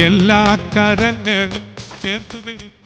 എല്ലാ കരങ്ങളും ചേർത്ത്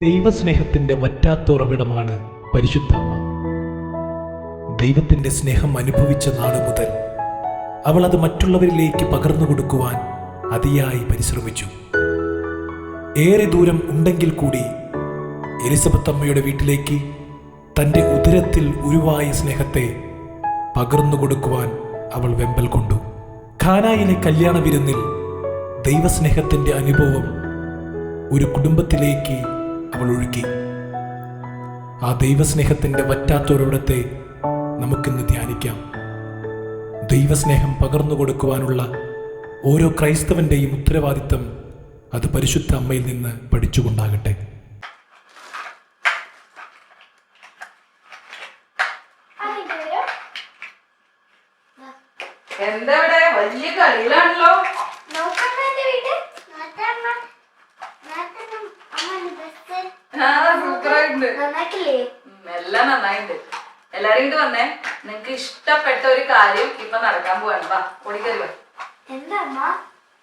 ദൈവസ്നേഹത്തിന്റെ വറ്റാത്ത ഉറവിടമാണ് പരിശുദ്ധാമ്മ ദൈവത്തിന്റെ സ്നേഹം അനുഭവിച്ച നാളു മുതൽ അവൾ അത് മറ്റുള്ളവരിലേക്ക് പകർന്നു കൊടുക്കുവാൻ അതിയായി പരിശ്രമിച്ചു. ഏറെ ദൂരം ഉണ്ടെങ്കിൽ കൂടി എലിസബത്ത് അമ്മയുടെ വീട്ടിലേക്ക് തന്റെ ഉദരത്തിൽ ഉരുവായ സ്നേഹത്തെ പകർന്നു കൊടുക്കുവാൻ അവൾ വെമ്പൽ കൊണ്ടു. ഖാനായിലെ കല്യാണ വിരുന്നിൽ ദൈവസ്നേഹത്തിന്റെ അനുഭവം ഒരു കുടുംബത്തിലേക്ക് ഒഴുക്കി ആ ദൈവസ്നേഹത്തിന്റെ വറ്റാത്തൊരിടത്തെ നമുക്കിന്ന് ധ്യാനിക്കാം. ദൈവസ്നേഹം പകർന്നു കൊടുക്കുവാനുള്ള ഓരോ ക്രൈസ്തവന്റെയും ഉത്തരവാദിത്തം അത് പരിശുദ്ധ അമ്മയിൽ നിന്ന് പഠിച്ചുകൊണ്ടാകട്ടെ. എന്താ വലിയ കളിയിലാണല്ലോ. എല്ലാം നന്നായിട്ടുണ്ട് എല്ലാരും ഇങ്ങോട്ട് വന്നേ. നിങ്ങക്ക് ഇഷ്ടപ്പെട്ട ഒരു കാര്യം ഇപ്പൊ നടക്കാൻ പോവാണ്. വാ ഓടിക്കറി വാ.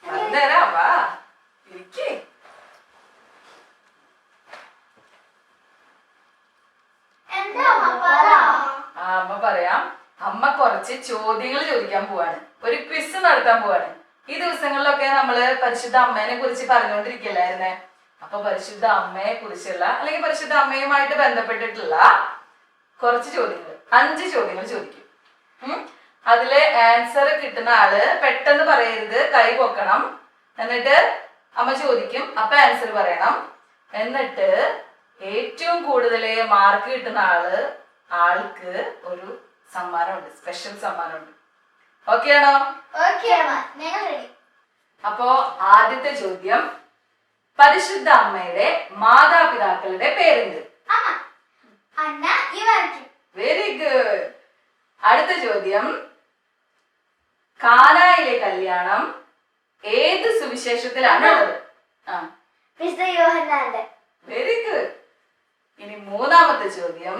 വന്നേരാ വാ. ഇരിക്കേ. അമ്മ പറയാം. അമ്മ കുറച്ച് ചോദ്യങ്ങൾ ചോദിക്കാൻ പോവാണ്. ഒരു ക്വിസ് നടത്താൻ പോവാണ്. ഈ ദിവസങ്ങളിലൊക്കെ നമ്മൾ പരിശുദ്ധ അമ്മേനെ കുറിച്ച് പറഞ്ഞുകൊണ്ടിരിക്കല്ലായിരുന്നേ അപ്പൊ പരിശുദ്ധ അമ്മയെ കുറിച്ചുള്ള അല്ലെങ്കിൽ പരിശുദ്ധ അമ്മയുമായിട്ട് ബന്ധപ്പെട്ടിട്ടുള്ള കുറച്ച് ചോദ്യങ്ങൾ. അഞ്ച് ചോദ്യങ്ങൾ ചോദിക്കും. അതിലെ ആൻസർ കിട്ടുന്ന ആൾ പെട്ടെന്ന് പറയരുത് കൈ പൊക്കണം. എന്നിട്ട് അമ്മ ചോദിക്കും അപ്പൊ ആൻസർ പറയണം. എന്നിട്ട് ഏറ്റവും കൂടുതൽ മാർക്ക് കിട്ടുന്ന ആൾ ആൾക്ക് ഒരു സമ്മാനമുണ്ട് സ്പെഷ്യൽ സമ്മാനമുണ്ട്. ഓക്കെ ആണോ? അപ്പോ ആദ്യത്തെ ചോദ്യം പരിശുദ്ധ അമ്മയുടെ മാതാപിതാക്കളുടെ പേരെന്ത് വെരി ഗുഡ് അടുത്ത ചോദ്യം. കാലായിലെ കല്യാണം ഏത് സുവിശേഷത്തിലാണ് ഉള്ളത്? വെരി ഗുഡ് ഇനി മൂന്നാമത്തെ ചോദ്യം.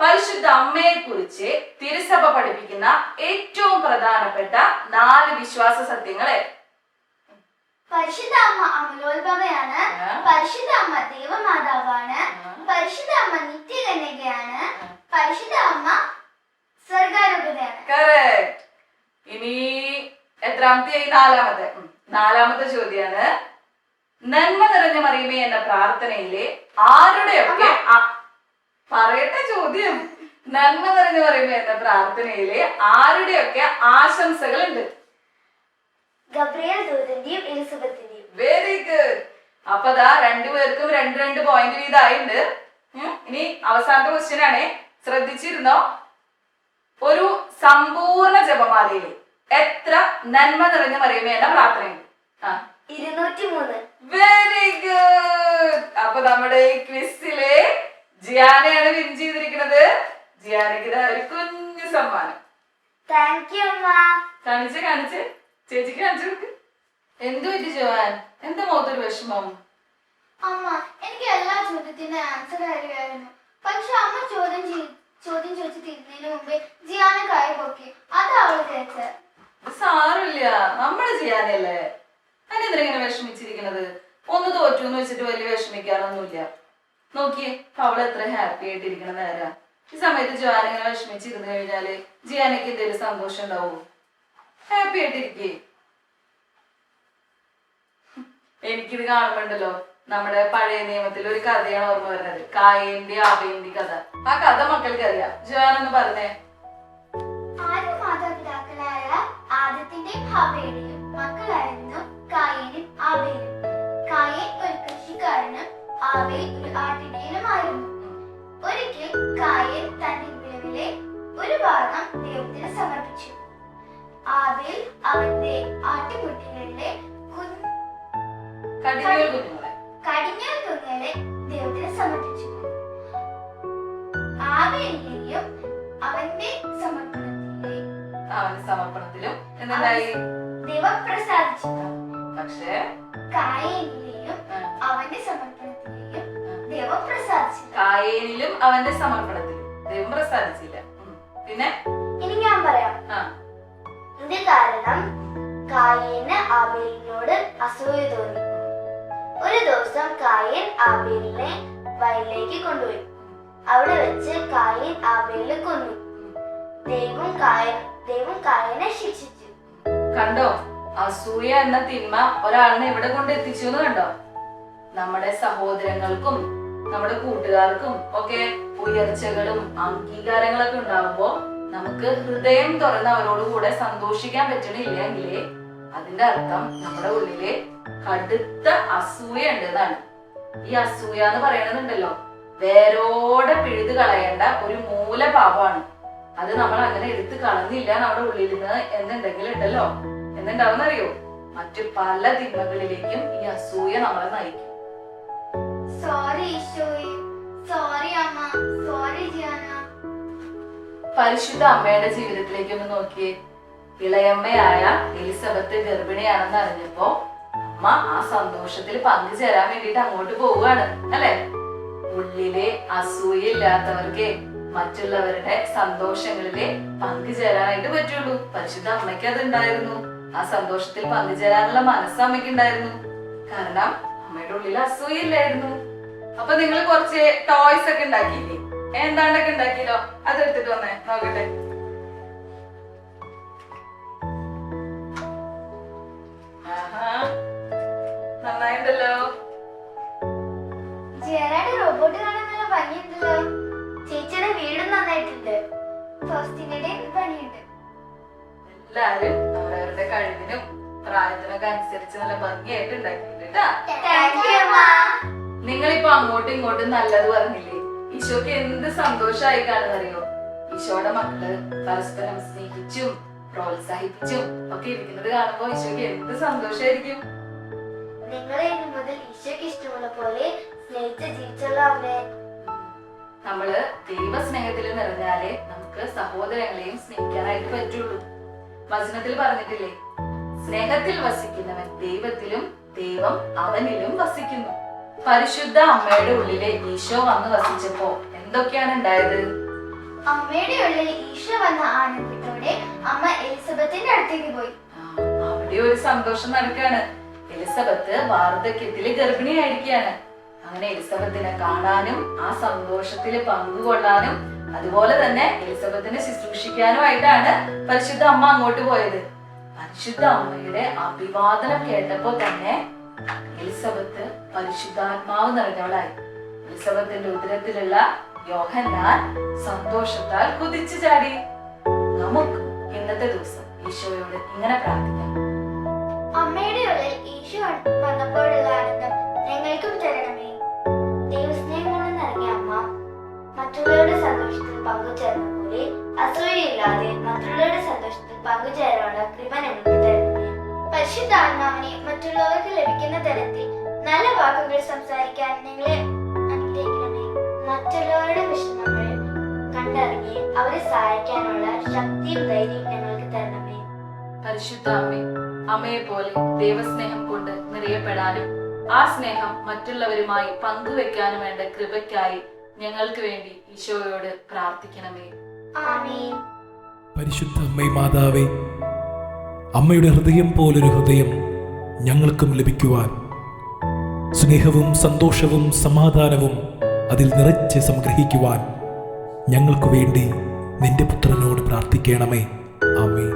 പരിശുദ്ധ അമ്മയെ കുറിച്ച് തിരുസഭ പഠിപ്പിക്കുന്ന ഏറ്റവും പ്രധാനപ്പെട്ട നാല് വിശ്വാസ സത്യങ്ങളെ പരിശുദ്ധ അമ്മ അമലോത്ഭവയാണ് പരിശുദ്ധാമ്മ പരിശുദ്ധ അമ്മ ദൈവമാതാവാണ്. ആ. പരിശുദ്ധ അമ്മ നിത്യകന്യകയാണ്. പരിശുദ്ധ അമ്മ സ്വർഗാരൂപതയാണ് ഇനി എത്രാമത്തെ നാലാമത്തെ. നാലാമത്തെ ചോദ്യാണ്. നന്മ നിറഞ്ഞ മറിയമേ എന്ന പ്രാർത്ഥനയിലെ ആരുടെയൊക്കെ ഒക്കെ പറയട്ടെ ചോദ്യം. നന്മ നിറഞ്ഞ മറിയമേ എന്ന പ്രാർത്ഥനയിലെ ആരുടെയൊക്കെ ആശംസകളുണ്ട്? ഗബ്രിയേൽ ദൂതന്റെയും എലിസബത്തിന്റെയും. വെരി ഗുഡ് അപ്പൊ ദാ രണ്ടുപേർക്കും രണ്ട് രണ്ട് പോയിന്റ് വീതമായിട്ടുണ്ട്. ഇനി അവസാനത്തെ ക്വസ്റ്റ്യൻ ആണ്. ശ്രദ്ധിച്ചിരുന്നോ? ഒരു സമ്പൂർണ ജപമാലയിൽ എത്ര നന്മ നിറഞ്ഞ മറിയുമേ എന്ന പ്രാർത്ഥനയുണ്ട്. ആ. ഇരുന്നൂറ്റി മൂന്ന് വെരി ഗുഡ് അപ്പൊ നമ്മുടെ ഈ ക്വിസിലെ ജിയാനയാണ് വിൻ ചെയ്തിരിക്കുന്നത്. ജിയാനക്ക് ഇതാ ഒരു കുഞ്ഞു സമ്മാനം. താങ്ക് യു അമ്മ. കാണിച്ച് കാണിച്ച്. ചേച്ചിക്ക് കാണിച്ചു എന്തു പറ്റി ജവാൻ? എന്താ മുഖത്തൊരു വിഷമം? അമ്മ എനിക്ക് എല്ലാ ചോദ്യത്തിന്റെ ആൻസർ അറിയായിരുന്നു പക്ഷെ അമ്മ ചോദ്യം ചോദ്യം ചോദിച്ചു മുമ്പേ ജിയാന കൈ പൊക്കി. അത് അവൾ തേച്ചത് സാറില്ല നമ്മൾ ജിയാനല്ലേ? അതിനെന്തിനാ ഇങ്ങനെ വിഷമിച്ചിരിക്കണത്? ഒന്ന് തോറ്റു എന്ന് വെച്ചിട്ട് വലിയ വിഷമിക്കാറൊന്നുമില്ല. നോക്കിയേ അവൾ എത്ര ഹാപ്പി ആയിട്ടിരിക്കണ നേരാ. ഈ സമയത്ത് ജോൻ ഇങ്ങനെ വിഷമിച്ചിരുന്നു കഴിഞ്ഞാൽ ജിയാനയ്ക്ക് എന്തെങ്കിലും സന്തോഷം ഉണ്ടാവോ? ഹാപ്പി ആയിട്ടിരിക്കേ. എനിക്കിത് കാണുമ്പോണ്ടല്ലോ നമ്മുടെ പഴയ നിയമത്തിൽ ഒരു കഥയാണ് ഓർമ്മ വരുന്നത്. കായേന്റെ ആവേന്റെ കഥ. ആ കഥ മക്കൾക്ക് അറിയാം ജോൻ എന്ന് പറഞ്ഞേ മാതാപിതാക്കളായ മക്കളായിരുന്നു കായേൻ ഒരിക്കൽ കായേൻ തന്റെ വിളവിലെ ഒരു ഭാഗം ദൈവത്തിന് സമർപ്പിച്ചു. അവന്റെ ആട്ടിൻകുട്ടികളുടെ കുഞ്ഞ് കടിഞ്ഞൂൽ കുഞ്ഞുങ്ങളെ. കടിഞ്ഞൂൽ കുഞ്ഞുങ്ങളെ ദൈവത്തിന് സമർപ്പിച്ചു. ആബേലിനെയും അവന്റെ സമർപ്പണത്തിലെ അവന്റെ സമർപ്പണത്തിലും എന്തുണ്ടായി? ദൈവം പ്രസാദിച്ചു പക്ഷേ അവന്റെ സമർപ്പണത്തിലെയും ദൈവം പ്രസാദിച്ചില്ല കായേനിലും അവന്റെ സമർപ്പണത്തിലും ദൈവം പ്രസാദിച്ചില്ല. പിന്നെ? ഇനി ഞാൻ പറയാം. ആ. ഇത് കാരണം കായേന് ആബേലിനോട് അസൂയ തോന്നി? ഒരു ദിവസം കായേൻ ആബേലിനെ വയലിലേക്ക് കൊണ്ടുപോയി. അവിടെ വെച്ച് കായേൻ ആബേലിനെ കൊന്നു. ദൈവം കായ ദൈവം കായനെ ശിക്ഷിച്ചു. കണ്ടോ? അസൂയ എന്ന തിന്മ ഒരാളിനെ ഇവിടെ കൊണ്ട് എത്തിച്ചു എന്ന് കണ്ടോ? നമ്മുടെ സഹോദരങ്ങൾക്കും നമ്മുടെ കൂട്ടുകാർക്കും ഒക്കെ ഉയർച്ചകളും അംഗീകാരങ്ങളൊക്കെ ഉണ്ടാവുമ്പോ നമുക്ക് ഹൃദയം തുറന്ന് അവരോട് കൂടെ സന്തോഷിക്കാൻ പറ്റണില്ലെങ്കിലേ അതിന്റെ അർത്ഥം നമ്മുടെ ഉള്ളിൽ കടുത്ത അസൂയ ഉണ്ടെന്നാണ്. ഈ അസൂയ എന്ന് പറയണതുണ്ടല്ലോ വേരോടെ പിഴുത് കളയേണ്ട ഒരു മൂലപാപമാണ്. അത് നമ്മൾ അങ്ങനെ എടുത്ത് കളഞ്ഞില്ല നമ്മുടെ ഉള്ളിൽ നിന്ന് എന്നുണ്ടെങ്കിൽ ഉണ്ടല്ലോ. എന്നുണ്ടാവുന്നറിയോ? മറ്റു പല തിന്മകളിലേക്കും ഈ അസൂയ നമ്മളെ നയിക്കും. സോറി സോറി അമ്മ. സോറി പരിശുദ്ധ അമ്മയുടെ ജീവിതത്തിലേക്ക് ഒന്ന് നോക്കിയേ. ഇളയമ്മയായ എലിസബത്ത് ഗർഭിണിയാണെന്ന് അറിഞ്ഞപ്പോ അമ്മ ആ സന്തോഷത്തിൽ പങ്കുചേരാൻ വേണ്ടിട്ട് അങ്ങോട്ട് പോവുകയാണ് അല്ലെ? ഉള്ളിലെ അസൂയില്ലാത്തവർക്ക് മറ്റുള്ളവരുടെ സന്തോഷങ്ങളിലെ പങ്കുചേരാനായിട്ട് പറ്റുള്ളൂ. പരിശുദ്ധ അമ്മയ്ക്ക് അത് ഉണ്ടായിരുന്നു ആ സന്തോഷത്തിൽ പങ്കുചേരാനുള്ള മനസ്സ് അമ്മയ്ക്ക് ഉണ്ടായിരുന്നു. കാരണം അമ്മയുടെ ഉള്ളിൽ അസൂയില്ലായിരുന്നു അപ്പൊ നിങ്ങൾ കുറച്ച് ടോയ്സ് ഒക്കെ ഉണ്ടാക്കിയില്ലേ? എന്താണ്ടൊക്കെ ഉണ്ടാക്കിയല്ലോ? അത് എടുത്തിട്ട് വന്നേ. നോക്കട്ടെ. നന്നായിട്ടുണ്ടല്ലോ റോബോട്ട് കാണാൻ നല്ല ഭംഗിയുണ്ടല്ലോ. ചേച്ചിയുടെ വീടും നന്നായിട്ടുണ്ട്. ഫസ്റ്റിനുടെയും ഭംഗിയുണ്ട് എല്ലാരും അവരവരുടെ കഴിവിനും പ്രായത്തിനൊക്കെ അനുസരിച്ച് നല്ല ഭംഗിയായിട്ട് ഉണ്ടാക്കിയിട്ടുണ്ട് നിങ്ങളിപ്പോ അങ്ങോട്ടും ഇങ്ങോട്ടും നല്ലത് പറഞ്ഞില്ലേ? ഈശോക്ക് എന്ത് സന്തോഷമായി കാണുന്നറിയോ ഈശോയുടെ മക്കൾ പരസ്പരം സ്നേഹിച്ചും പ്രോത്സാഹിപ്പിച്ചും ഒക്കെ ഇരിക്കുന്നത് കാണുമ്പോ ഈശോക്ക് എന്ത് സന്തോഷമായിരിക്കും? നിങ്ങളെ ഇനി മുതൽ ഇഷ്ടമുള്ള പോലെ സ്നേഹിച്ച് ജീവിച്ചുള്ള നമ്മൾ ദൈവസ്നേഹത്തിൽ നിറഞ്ഞാലേ നമുക്ക് സഹോദരങ്ങളെയും സ്നേഹിക്കാനായിട്ട് പറ്റുള്ളൂ. വചനത്തിൽ പറഞ്ഞിട്ടില്ലേ സ്നേഹത്തിൽ വസിക്കുന്നവൻ ദൈവത്തിലും ദൈവം അവനിലും വസിക്കുന്നു. പരിശുദ്ധ അമ്മയുടെ ഉള്ളിലെ ഈശോ വന്ന് വസിച്ചപ്പോ എന്തൊക്കെയാണ് ഉണ്ടായത്? അമ്മയുടെ ഉള്ളിൽ ഈശോ വന്ന ആനന്ദത്തോടെ അമ്മ എലിസബത്തിന്റെ അടുത്തേക്ക് പോയി. അവിടെ ഒരു സന്തോഷം നടക്കാണ്. എലിസബത്ത് വാർദ്ധക്യത്തിൽ ഗർഭിണിയായിരിക്കാണ് അങ്ങനെ എലിസബത്തിനെ കാണാനും ആ സന്തോഷത്തിൽ പങ്കുകൊള്ളാനും അതുപോലെ തന്നെ എലിസബത്തിനെ ശുശ്രൂഷിക്കാനുമായിട്ടാണ് പരിശുദ്ധ അമ്മ അങ്ങോട്ട് പോയത്. പരിശുദ്ധ അമ്മയുടെ അഭിവാദനം കേട്ടപ്പോ തന്നെ എലിസബത്ത് പരിശുദ്ധാത്മാവ് നിറഞ്ഞവളായി. എലിസബത്തിന്റെ ഉദരത്തിലുള്ള യോഹന്നാൻ സന്തോഷത്താൽ കുതിച്ചു ചാടി. നമുക്ക് ഇന്നത്തെ ദിവസം ഈശോയോട് ഇങ്ങനെ പ്രാർത്ഥിക്കാം. അമ്മയുടെ ഉള്ളിൽ ഈശോ വന്നപ്പോഴുള്ള ആനന്ദം ഞങ്ങൾക്കും തരണമേ. ദൈവസ്നേഹം കൊണ്ട് നിറങ്ങിയ അമ്മ മറ്റുള്ളവരുടെ സന്തോഷത്തിൽ പങ്കുചേർന്ന പോലെ അസൂയയില്ലാതെ മറ്റുള്ളവരുടെ സന്തോഷത്തിൽ പങ്കുചേരാനുള്ള കൃപ ഞങ്ങൾക്ക് തരണമേ. പരിശുദ്ധാത്മാവിനെ മറ്റുള്ളവർക്ക് ലഭിക്കുന്ന തരത്തിൽ നല്ല വാക്കുകൾ സംസാരിക്കാൻ നിങ്ങളെ അനുഗ്രഹിക്കണമേ. മറ്റുള്ളവരുടെ വിഷമങ്ങൾ കണ്ടറിഞ്ഞ് അവരെ സഹായിക്കാനുള്ള ശക്തിയും ധൈര്യം ഞങ്ങൾക്ക് തരണമേ. പരിശുദ്ധ അമ്മേ അമ്മയെ പോലെ ദൈവസ്നേഹം കൊണ്ട് നിറയപ്പെടാനും ആ സ്നേഹം മറ്റുള്ളവരുമായി പങ്കുവെക്കാനും വേണ്ട കൃപയ്ക്കായി ഞങ്ങൾക്ക് വേണ്ടി ഈശോയോട് പ്രാർത്ഥിക്കണമേ. ആമേൻ. പരിശുദ്ധ അമ്മേ മാതാവേ അമ്മയുടെ ഹൃദയം പോലൊരു ഹൃദയം ഞങ്ങൾക്കും ലഭിക്കുവാൻ. സ്നേഹവും സന്തോഷവും സമാധാനവും അതിൽ നിറച്ച് സംഗ്രഹിക്കുവാൻ ഞങ്ങൾക്ക് വേണ്ടി നിന്റെ പുത്രനോട് പ്രാർത്ഥിക്കണമേ. ആമേ